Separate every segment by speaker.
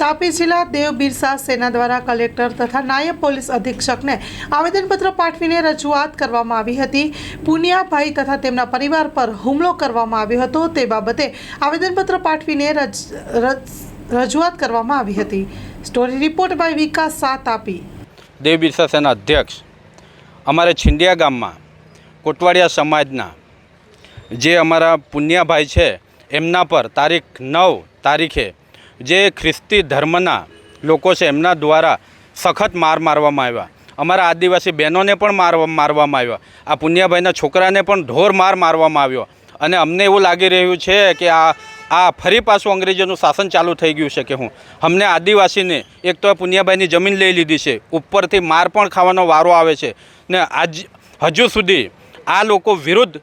Speaker 1: તાપી જિલ્લા દેવ બિરસા સેના દ્વારા કલેક્ટર તથા નાયબ પોલીસ અધિક્ષકને આવેદનપત્ર પાઠવીને રજૂઆત કરવામાં આવી હતી. પુનિયાભાઈ તથા તેમના પરિવાર પર હુમલો કરવામાં આવ્યો હતો. તે બાબતે આવેદનપત્ર પાઠવીને રજ- રજ- રજૂઆત કરવામાં આવી હતી. Story report by Vikas Shah Tapi
Speaker 2: Dev Birsa Sena અધ્યક્ષ, અમારે છિંડિયા ગામમાં, કોટવાડિયા સમાજના જે અમારા પુન્યાભાઈ છે, એમના પર તારીખ નવ તારીખે જે ખ્રિસ્તી ધર્મના લોકો છે, એમના દ્વારા સખત માર મારવામાં આવ્યા. અમારા આદિવાસી બહેનોને પણ માર, મારવામાં આવ્યા. આ પુન્યાભાઈના છોકરાને પણ ઢોર માર મારવામાં આવ્યો. અને અમને એવું લાગી રહ્યું છે કે આ આ ફરી પાછું અંગ્રેજોનું શાસન ચાલુ થઈ ગયું છે કે હું. અમને આદિવાસીને એક તો પુન્યાભાઈની જમીન લઈ લીધી છે. ઉપરથી માર પણ ખાવાનો વારો આવે છે. ને આજ, હજુ સુધી આ લોકો વિરુદ્ધ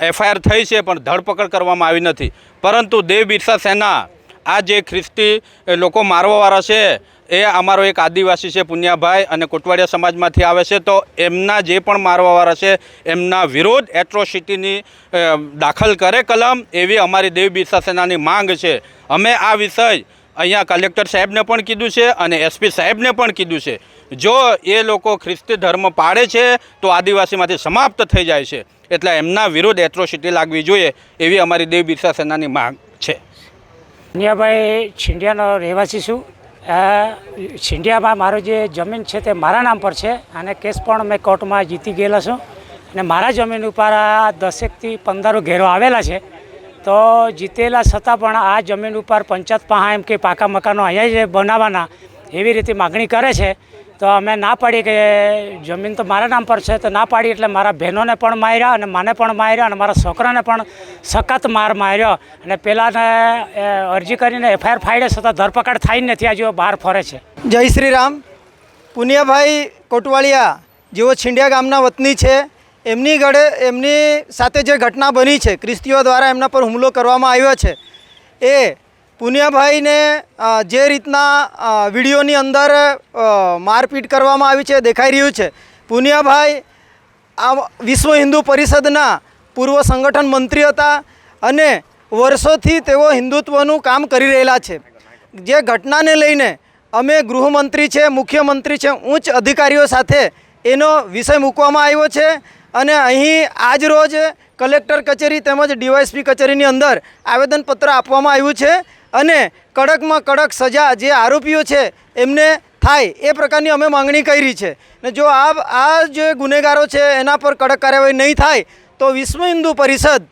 Speaker 2: એફઆઈઆર થઈ છે, પણ ધરપકડ કરવામાં આવી નથી. પરંતુ દેવ બિરસા સેના આ જે ખ્રિસ્તી લોકો મારવાવાળા છે, એ અમારો એક આદિવાસી છે પુન્યાભાઈ અને કોટવાડિયા સમાજમાંથી આવે છે, તો એમના જે પણ મારવાવાળા છે, એમના વિરોધ એટ્રોસિટીની દાખલ કરે કલમ, એવી અમારી દેવ બિરસા સેનાની માંગ છે. અમે આ વિષય અહીંયા કલેક્ટર સાહેબને પણ કીધું છે અને એસપી સાહેબને પણ કીધું છે. જો એ લોકો ખ્રિસ્તી ધર્મ પાળે છે, તો આદિવાસીમાંથી સમાપ્ત થઈ જાય છે. એટલે એમના વિરુદ્ધ એટ્રોસિટી લાગવી જોઈએ, એવી અમારી દેવ બિરસા સેનાની માંગ છે.
Speaker 3: પુનિયાભાઈ છિંડિયાનો રહેવાસી છું. છીંડિયામાં મારું જે જમીન છે તે મારા નામ પર છે અને કેસ પણ મેં કોર્ટમાં જીતી ગયેલો છું. અને મારા જમીન ઉપર આ દસેકથી પંદરો ઘેરો આવેલા છે. તો જીતેલા છતાં પણ આ જમીન ઉપર પંચાયત પાસે એમ કે પાકા મકાનો અહીંયા જ બનાવવાના એવી રીતે માગણી કરે છે, તો અમે ના પાડી કે જમીન તો મારા નામ પર છે, તો ના પાડી એટલે મારા બહેનોને પણ માર્યા અને મને પણ માર્યા અને મારા છોકરાને પણ સખત માર માર્યો. અને પેલાને અરજી કરીને એફઆઈઆર ફાડે છતાં ધરપકડ થાય નથી આજે બહાર ફરે છે.
Speaker 4: જય શ્રી રામ. પુનિયાભાઈ કોટવાળિયા જેઓ છીંડિયા ગામના વતની છે, એમની ગળે એમની સાથે જે ઘટના બની છે, ખ્રિસ્તીઓ દ્વારા એમના પર હુમલો કરવામાં આવ્યો છે, એ પુનિયાભાઈને જે રીતના વિડીયોની અંદર મારપીટ કરવામાં આવી છે, દેખાઈ રહ્યું છે. પુનિયાભાઈ આ વિશ્વ હિન્દુ પરિષદના પૂર્વ સંગઠન મંત્રી હતા અને વર્ષોથી તેઓ હિન્દુત્વનું કામ કરી રહેલા છે. જે ઘટનાને લઈને અમે ગૃહમંત્રી છે, મુખ્યમંત્રી છે, ઉચ્ચ અધિકારીઓ સાથે એનો વિષય મૂકવામાં આવ્યો છે અને અહીં આજ રોજ કલેક્ટર કચેરી તેમજ ડીવાયસપી કચેરીની અંદર આવેદનપત્ર આપવામાં આવ્યું છે. અને કડકમાં કડક સજા જે આરોપીઓ છે, એમને થાય એ પ્રકારની અમે માંગણી કરી છે. ને જો આ આ જે ગુનેગારો છે, એના પર કડક કાર્યવાહી નહીં થાય, તો વિશ્વ હિન્દુ પરિષદ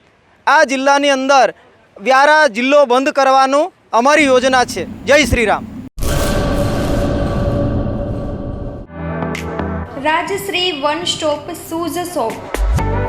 Speaker 4: આ જિલ્લાની અંદર વ્યારા જિલ્લો બંધ કરવાનું અમારી યોજના છે. Jai Shri Ram
Speaker 5: Rajshree one stop shoes shop